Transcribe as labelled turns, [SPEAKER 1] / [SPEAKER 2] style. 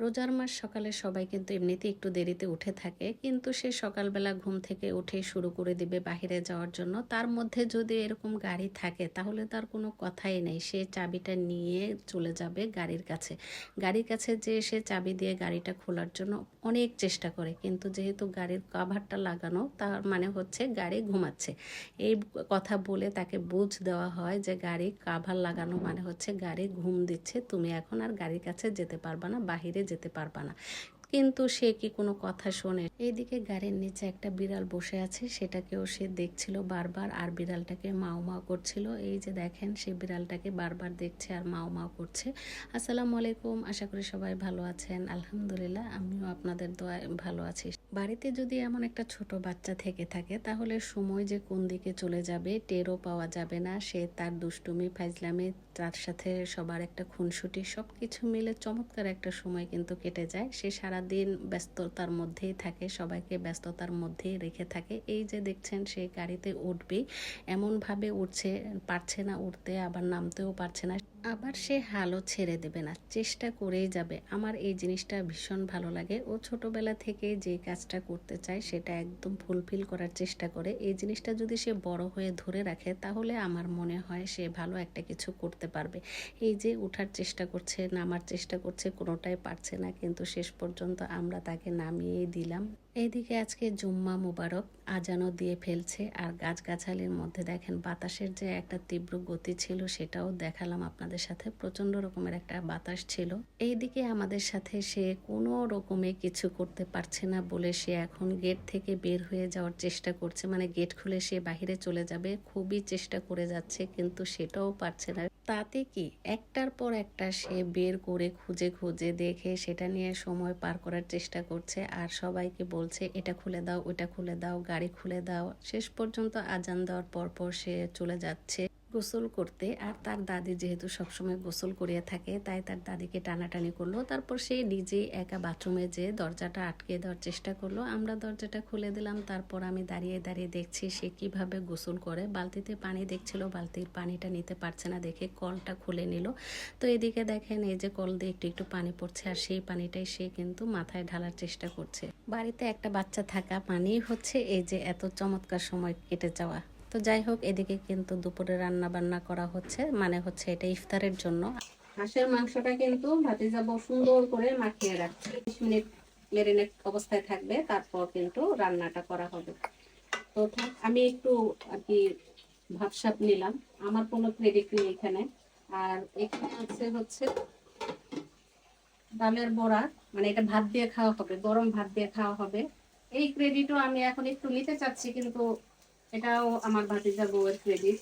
[SPEAKER 1] রোজার মাস সকালে সবাই কিন্তু এমনিতে একটু দেরিতে উঠে থাকে, কিন্তু সে সকালবেলা ঘুম থেকে উঠে শুরু করে দিবে বাহিরে যাওয়ার জন্য। তার মধ্যে যদি এরকম গাড়ি থাকে, তাহলে তার কোনো কথাই নেই। সে চাবিটা নিয়ে চলে যাবে গাড়ির কাছে। গাড়ির কাছে যে সে চাবি দিয়ে গাড়িটা খোলার জন্য অনেক চেষ্টা করে, কিন্তু যেহেতু গাড়ির কাভারটা লাগানো, তার মানে হচ্ছে গাড়ি ঘুমাচ্ছে। এই কথা বলে তাকে বুঝ দেওয়া হয় যে গাড়ি কাভার লাগানো মানে হচ্ছে গাড়ি ঘুম দিচ্ছে, তুমি এখন আর গাড়ির কাছে যেতে পারবা না, বাহিরে যেতে পারবা না কিন্তু সে কি কোনো কথা শোনে? এইদিকে গাড়ির নিচে একটা বিড়াল বসে আছে, সেটাকেও সে দেখছিল বারবার আর বিড়ালটাকে মাও মাও করছিল। এই যে দেখেন, সে বিড়ালটাকে বারবার দেখছে আর মাও মাও করছে। আসসালামু আলাইকুম, আশা করি সবাই ভালো আছেন। আলহামদুলিল্লাহ, আমিও আপনাদের দোয়ায় ভালো আছি। বাড়িতে যদি এমন একটা ছোট বাচ্চা থেকে থাকে, তাহলে সময় যে কোন দিকে চলে যাবে, টেরও পাওয়া যাবে না। সে তার দুষ্টুমি ফাইজলামি তার সাথে সবার একটা খুনসুটি সব কিছু মিলে চমৎকার একটা সময় কিন্তু কেটে যায়। সে সারাদিন ব্যস্ততার মধ্যেই থাকে, সবাইকে ব্যস্ততার মধ্যেই রেখে থাকে। এই যে দেখছেন সে গাড়িতে উঠবেই, এমনভাবে উঠছে, পারছে না উঠতে, আবার নামতেও পারছে না। আবার সে হালও ছেড়ে দেবে না, চেষ্টা করেই যাবে। আমার এই জিনিসটা ভীষণ ভালো লাগে। ও ছোটবেলা থেকে যে কাজটা করতে চায়, সেটা একদম ফুলফিল করার চেষ্টা করে। এই জিনিসটা যদি সে বড় হয়ে ধরে রাখে, তাহলে আমার মনে হয় সে ভালো একটা কিছু করতে পারবে। এই যে উঠার চেষ্টা করছে, নামার চেষ্টা করছে, কোনোটাই পারছে না, কিন্তু শেষ পর্যন্ত আমরা তাকে নামিয়েই দিলাম। এইদিকে আজকে জুম্মা মুবারক আজানও দিয়ে ফেলছে, আর গাছগাছালির মধ্যে দেখেন বাতাসের যে একটা তীব্র গতি ছিল, সেটাও দেখালাম আপনাদের সাথে প্রচণ্ড রকমের একটা বাতাস ছিল। এইদিকে আমাদের সাথে সে কোনো রকমে কিছু করতে পারছে না বলে সে এখন গেট থেকে বের হয়ে যাওয়ার চেষ্টা করছে। মানে গেট খুলে সে বাহিরে চলে যাবে, খুবই চেষ্টা করে যাচ্ছে কিন্তু সেটাও পারছে না। তাতে কি? একটার পর একটা সে বের করে খুঁজে খুঁজে দেখে সেটা নিয়ে সময় পার করার চেষ্টা করছে আর সবাইকে বলছে, এটা খুলে দাও, ওটা খুলে দাও, গাড়ি খুলে দাও। শেষ পর্যন্ত আজান দেওয়ার পর পর সে চলে যাচ্ছে। গোসল করতে, আর তার দাদি যেহেতু সবসময় গোসল করিয়ে থাকে, তাই তার দাদিকে টানাটানি করল। তারপর সে নিজেই একা বাথরুমে যে দরজাটা আটকে দেওয়ার চেষ্টা করল। আমরা দরজাটা খুলে দিলাম, তারপর আমি দাঁড়িয়ে দাঁড়িয়ে দেখছি সে কীভাবে গোসল করে। বালতিতে পানি দেখছিল, বালতির পানিটা নিতে পারছে না দেখে কলটা খুলে নিল। তো এদিকে দেখেন, এই যে কল দিয়ে একটু একটু পানি পড়ছে, আর সেই পানিটাই সে কিন্তু মাথায় ঢালার চেষ্টা করছে। বাড়িতে একটা বাচ্চা থাকা মানেই হচ্ছে এই যে এত চমৎকার সময় কেটে যাওয়া। তো যাই হোক, এদিকে কিন্তু দুপুরে রান্না বান্না করা হচ্ছে মানে হচ্ছে এটা ইফতারের জন্য। হাঁসের মাংসটা কিন্তু ভাতিজা বউ সুন্দর করে মাখিয়ে রাখছে। বিশ মিনিট মেরিনেট অবস্থায় থাকবে, তারপর কিন্তু রান্নাটা করা হবে। তো আমি একটু আর কি ভাবসাপ নিলাম। আমার কোনো ক্রেডিট নেই এখানে। আর এখানে হচ্ছে হচ্ছে ডালের বড়া মানে এটা ভাত দিয়ে খাওয়া হবে, গরম ভাত দিয়ে খাওয়া হবে। এই ক্রেডিটও আমি এখন একটু নিতে চাচ্ছি, কিন্তু এটাও আমার ভাতিজা বউয়ের ক্রেডিট